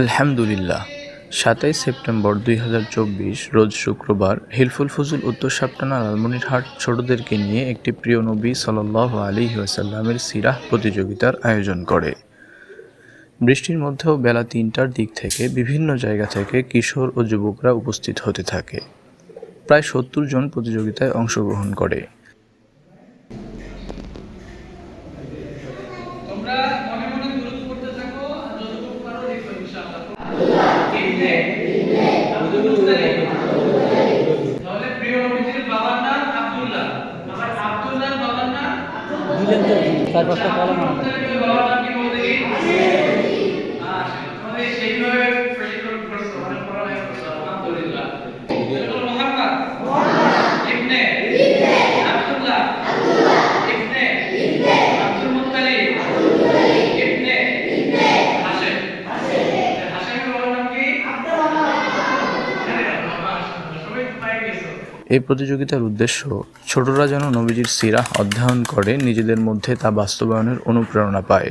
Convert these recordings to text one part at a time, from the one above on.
আলহামদুলিল্লাহ, সাতাইশ সেপ্টেম্বর দুই হাজার চব্বিশ, রোজ শুক্রবার হিলফুল ফজুল উত্তর সাপটানা লালমনিরহাট ছোটদেরকে নিয়ে একটি প্রিয় নবী সাল্লাহ আলী ওয়াসাল্লামের সিরাহ প্রতিযোগিতার আয়োজন করে। বৃষ্টির মধ্যেও বেলা তিনটার দিক থেকে বিভিন্ন জায়গা থেকে কিশোর ও যুবকরা উপস্থিত হতে থাকে। প্রায় সত্তর জন প্রতিযোগিতায় অংশগ্রহণ করে। দিলেন তো চার পাঁচটা কলম এই প্রতিযোগিতার উদ্দেশ্য ছোটরা যেন নবীজির সিরাহ অধ্যয়ন করে, নিজেদের মধ্যে তা বাস্তবায়নের অনুপ্রেরণা পায়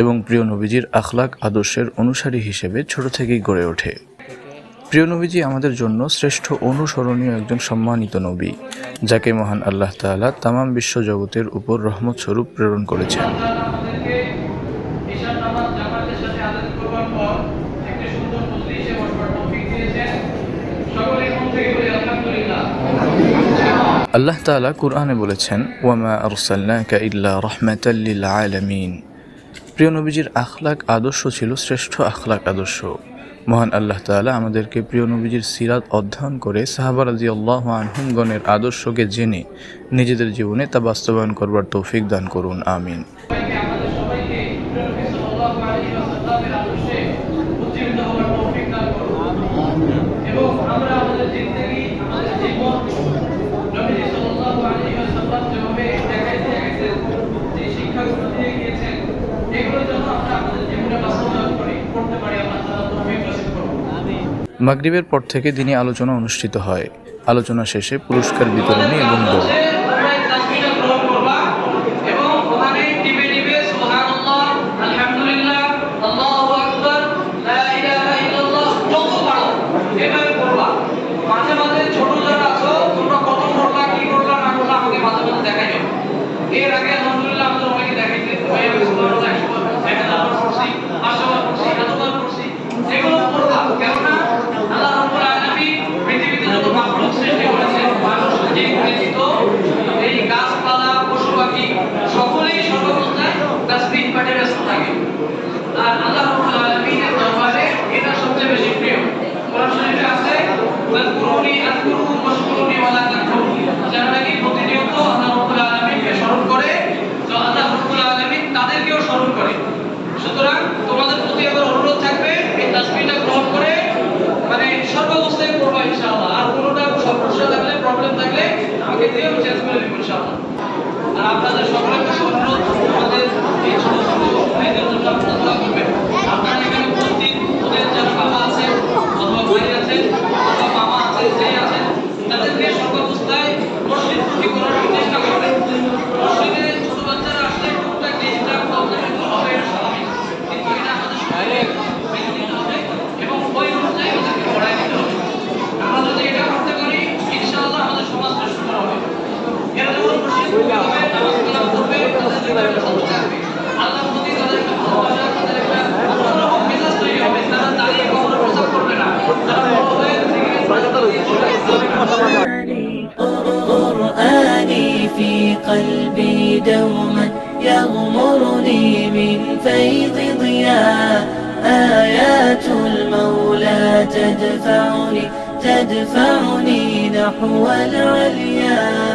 এবং প্রিয় নবীজির আখলাক আদর্শের অনুসারী হিসেবে ছোট থেকেই গড়ে ওঠে। প্রিয় নবীজি আমাদের জন্য শ্রেষ্ঠ অনুসরণীয় একজন সম্মানিত নবী, যাকে মহান আল্লাহ তাআলা তামাম বিশ্ব জগতের উপর রহমত স্বরূপ প্রেরণ করেছেন আমাদেরকে ঈশার নামাজ জামাতের সাথে আদায় করবার পর একটি সুন্দর মজলিসে বসবার তৌফিক দিয়েছেন সকলের মন থেকে বলি আলহামদুলিল্লাহ আল্লাহ তাআলা কুরআনে বলেছেন, ওয়ামা আরসালনাকা ইল্লা রাহমাতাল লিল আলামিন প্রিয় নবীজির আখলাক আদর্শ ছিল শ্রেষ্ঠ আখলাক আদর্শ। মহান আল্লাহ তাআলা আমাদেরকে প্রিয় নবীজির সিরাত অধ্যয়ন করে সাহাবা রাদিয়াল্লাহু আনহুমগণের আদর্শকে জেনে নিজেদের জীবনে তা বাস্তবায়ন করবার তৌফিক দান করুন, আমিন আমাদের সবাইকে প্রিয় নবী সাল্লাল্লাহু আলাইহি ওয়াসাল্লামের আদর্শে উজ্জীবিত হওয়ার তৌফিক দান করুন এবং আমরা আমাদের জিন্দেগি আমাদের জীবন নবী সাল্লাল্লাহু আলাইহি ওয়াসাল্লাম যেভাবে দেখাইতে গেছেন যে শিক্ষাগুলো দিয়ে গিয়েছেন এগুলো যেন আমরা আমাদের জীবনে বাস্তবায়ন করি করতে পারি আল্লাহ তাআলা তৌফিক নসিব করুন আমিন মাগরিবের পর থেকে দিনই আলোচনা অনুষ্ঠিত হয়। আলোচনা শেষে পুরস্কার বিতরণী এবং দৌড় স্মরণ করে। সুতরাং قرآني في قلبي دوما يغمرني من فيض ضياء. آيات المولى تدفعني تدفعني نحو العليا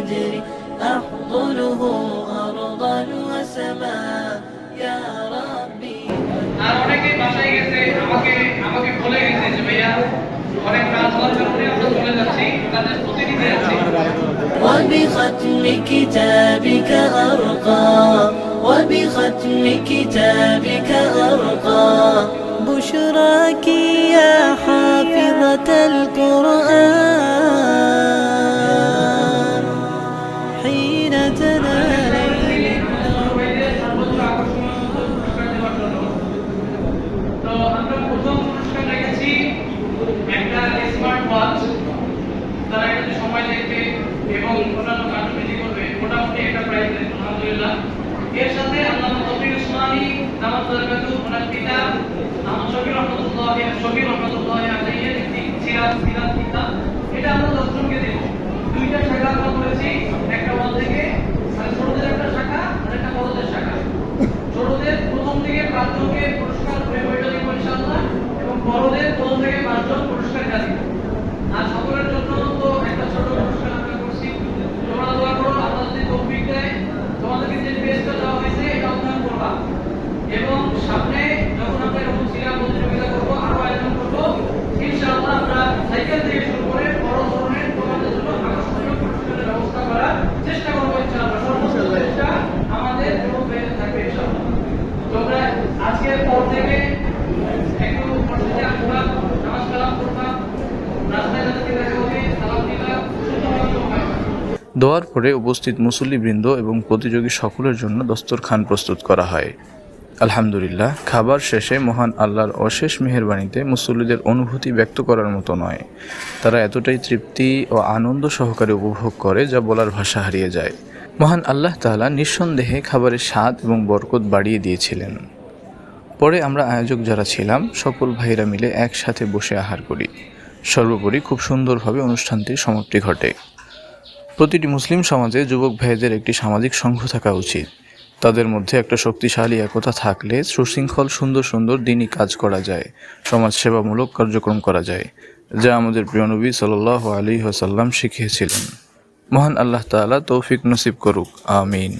صدري أحضنه أرضا وسماء يا ربي আর অনেকেই বাসায় গেছে আমাকে আমাকে বলে গেছে যে ভাইয়া অনেক রাত হওয়ার কারণে আমরা চলে যাচ্ছি তাদের প্রতিনিধি আছে وبختم كتابك أرقى وبختم كتابك أرقى بشراك يا حافظة القرآن সাথে আল্লামা তৌফিক উসমানী রাহমাতুল্লাহি ওনার পিতা আহমদ শফি রাহমাতুল্লাহি শফি রাহমাতুল্লাহি আলাইহি একটি সিরাত সিরাত কিতাব। এটা আমরা দশজনকে দেবো। দুইটা শাখা আমরা করেছি, একটা মধ্যে থেকে দোয়ার পরে উপস্থিত মুসল্লিবৃন্দ এবং প্রতিযোগী সকলের জন্য দস্তরখান প্রস্তুত করা হয়। আলহামদুলিল্লাহ, খাবার শেষে মহান আল্লাহর অশেষ মেহেরবাণীতে মুসল্লিদের অনুভূতি ব্যক্ত করার মতো নয়। তারা এতটাই তৃপ্তি ও আনন্দ সহকারে উপভোগ করে যা বলার ভাষা হারিয়ে যায়। মহান আল্লাহ তাআলা নিঃসন্দেহে খাবারের স্বাদ এবং বরকত বাড়িয়ে দিয়েছিলেন। পরে আমরা আয়োজক যারা ছিলাম, সকল ভাইরা মিলে একসাথে বসে আহার করি। সর্বোপরি খুব সুন্দরভাবে অনুষ্ঠানটির সমাপ্তি ঘটে। প্রতিটি মুসলিম সমাজে যুবক ভাইদের একটি সামাজিক সংঘ থাকা উচিত। তাদের মধ্যে একটা শক্তিশালী একতা থাকলে সুশৃঙ্খল, সুন্দর সুন্দর দিনই কাজ করা যায় সমাজ সেবামূলক কার্যক্রম করা যায়, যা আমাদের প্রিয় নবী সাল্লাহ আলী ওসাল্লাম শিখিয়েছিলেন। মহান আল্লাহ তালা তৌফিক নসিব করুক, আমিন।